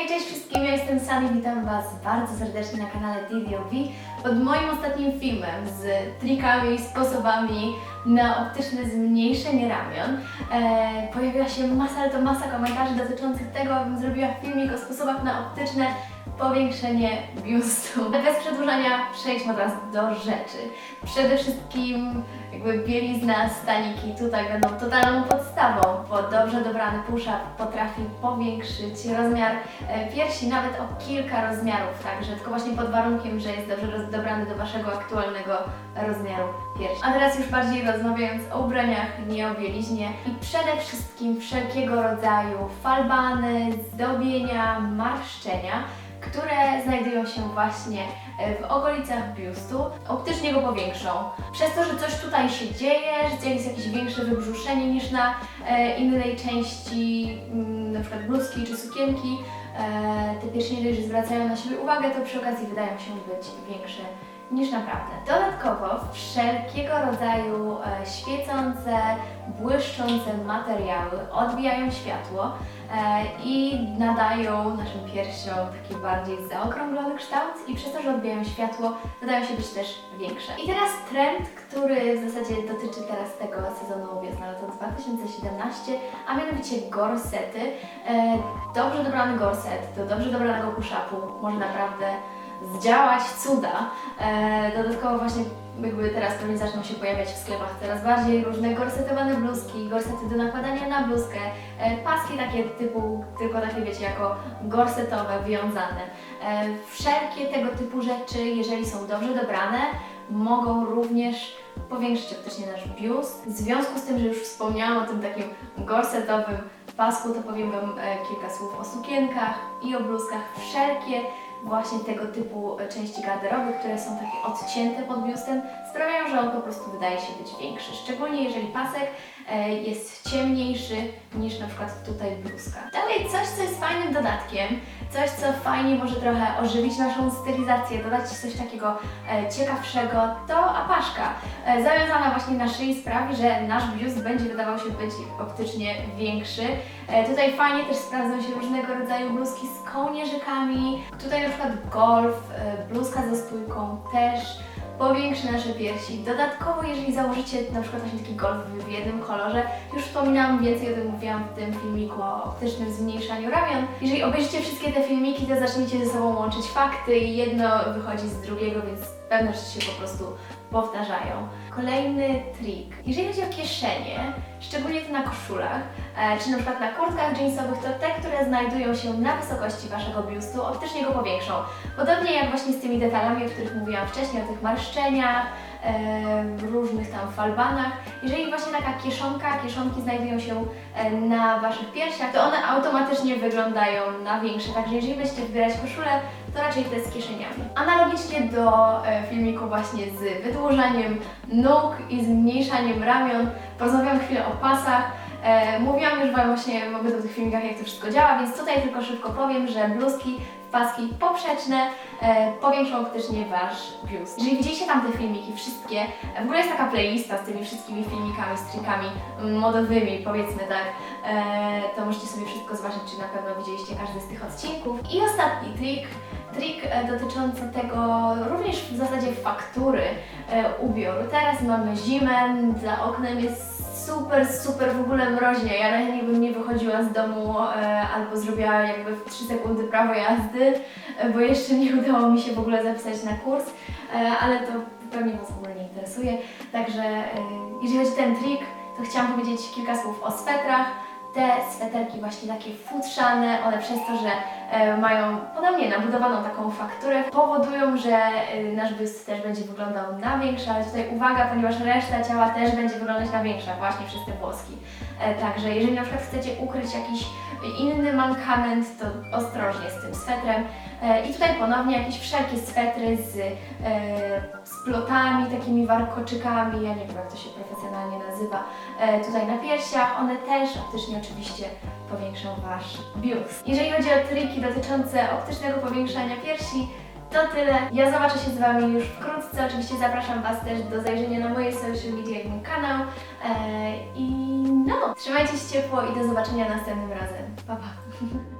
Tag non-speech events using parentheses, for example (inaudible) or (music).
Hej, cześć wszystkim, ja jestem Sunny, witam Was bardzo serdecznie na kanale DDOV. Pod moim ostatnim filmem z trikami, sposobami na optyczne zmniejszenie ramion e, pojawiła się masa, ale to masa komentarzy dotyczących tego, abym zrobiła filmik o sposobach na optyczne powiększenie biustu. Ale (laughs) bez przedłużania przejdźmy od razu do rzeczy. Przede wszystkim jakby bielizna, staniki tutaj będą totalną podstawą, bo dobrze dobrany push-up potrafi powiększyć rozmiar e, piersi nawet o kilka rozmiarów, także tylko właśnie pod warunkiem, że jest dobrze dobrany do Waszego aktualnego rozmiaru piersi. A teraz już bardziej rozmawiając o ubraniach, nie o bieliźnie i przede wszystkim wszelkiego rodzaju falbany, zdobienia, marszczenia, które znajdują się właśnie e, w okolicach biustu, optycznie go powiększą. Przez to, że coś tutaj się dzieje, że jest jakieś większe wybrzuszenie niż na e, innej części, mm, przykład bluzki czy sukienki, e, te piersi nie dość, zwracają na siebie uwagę, to przy okazji wydają się być większe niż naprawdę. Dodatkowo wszelkiego rodzaju e, świecące, błyszczące materiały odbijają światło e, i nadają naszym piersiom taki bardziej zaokrąglony kształt i przez to, że odbijają światło, wydają się być też większe. I teraz trend, który w zasadzie dotyczy teraz tego sezonu wiosna-lato 2017, a mianowicie gorsety. E, dobrze dobrany gorset do dobrze dobranego push-upu może naprawdę zdziałać cuda. E, dodatkowo właśnie jakby teraz pewnie zaczną się pojawiać w sklepach coraz bardziej różne gorsetowane bluzki, gorsety do nakładania na bluzkę, e, paski takie typu, tylko takie wiecie, jako gorsetowe, wiązane. E, wszelkie tego typu rzeczy, jeżeli są dobrze dobrane, mogą również powiększyć optycznie nasz biust. W związku z tym, że już wspomniałam o tym takim gorsetowym pasku, to powiem Wam kilka słów o sukienkach i o bluzkach. Wszelkie właśnie tego typu e, części garderoby, które są takie odcięte pod biustem, sprawiają, że on po prostu wydaje się być większy. Szczególnie jeżeli pasek jest ciemniejszy niż na przykład tutaj bluzka. Dalej coś, co jest fajnym dodatkiem, coś, co fajnie może trochę ożywić naszą stylizację, dodać coś takiego e, ciekawszego, to apaszka. E, zawiązana właśnie na szyi sprawi, że nasz biust będzie wydawał się być optycznie większy. E, tutaj fajnie też sprawdzą się różnego rodzaju bluzki z kołnierzykami. Tutaj na przykład golf, e, bluzka ze stójką też powiększy nasze piersi. Dodatkowo, jeżeli założycie na przykład właśnie taki golf w jednym kolorze, już wspominałam więcej o tym mówiłam w tym filmiku o optycznym zmniejszaniu ramion. Jeżeli obejrzycie wszystkie te filmiki, to zaczniecie ze sobą łączyć fakty i jedno wychodzi z drugiego, więc pewne rzeczy się po prostu powtarzają. Kolejny trik. Jeżeli chodzi o kieszenie, szczególnie te na koszulach, e, czy na przykład na kurtkach jeansowych, to te, które znajdują się na wysokości Waszego biustu, optycznie go powiększą. Podobnie jak właśnie z tymi detalami, o których mówiłam wcześniej, o tych marszczeniach, e, różnych tam falbanach. Jeżeli właśnie taka kieszonka, kieszonki znajdują się e, na Waszych piersiach, to one automatycznie wyglądają na większe. Także jeżeli będziecie wybierać koszulę, to raczej te z kieszeniami. Analogicznie do e, filmiku właśnie z wydłużaniem nóg i zmniejszaniem ramion, porozmawiam chwilę o pasach. E, mówiłam już Wam właśnie w obydwu tych filmikach, jak to wszystko działa, więc tutaj tylko szybko powiem, że bluzki w paski poprzeczne e, powiększą optycznie Wasz biust. Jeżeli widzieliście tamte filmiki, wszystkie, w ogóle jest taka playlista z tymi wszystkimi filmikami, z trikami modowymi, powiedzmy tak, e, to możecie sobie wszystko zobaczyć, czy na pewno widzieliście każdy z tych odcinków. I ostatni trik, trik e, dotyczący tego również w zasadzie faktury e, ubioru. Teraz mamy zimę, za oknem jest super, super w ogóle mroźnie. Ja najchętniej bym nie wychodziła z domu e, albo zrobiła jakby w 3 sekundy prawo jazdy, e, bo jeszcze nie udało mi się w ogóle zapisać na kurs, e, ale to pewnie Was w ogóle nie interesuje. Także e, jeżeli chodzi o ten trik, to chciałam powiedzieć kilka słów o swetrach. Te sweterki właśnie takie futrzane, one przez to, że e, mają podobnie nabudowaną taką fakturę, powodują, że e, nasz biust też będzie wyglądał na większy, ale tutaj uwaga, ponieważ reszta ciała też będzie wyglądać na większa właśnie przez te włoski. E, także jeżeli na przykład chcecie ukryć jakiś inny mankament, to ostrożnie z tym swetrem. E, I tutaj ponownie jakieś wszelkie swetry z, e, z plotami, takimi warkoczykami, ja nie wiem jak to się profesjonalnie nazywa, e, tutaj na piersiach, one też optycznie oczywiście powiększą Wasz biust. Jeżeli chodzi o triki dotyczące optycznego powiększania piersi, to tyle. Ja zobaczę się z Wami już wkrótce. Oczywiście zapraszam Was też do zajrzenia na moje social media i mój kanał. I no, trzymajcie się ciepło i do zobaczenia następnym razem. Pa, pa. (laughs)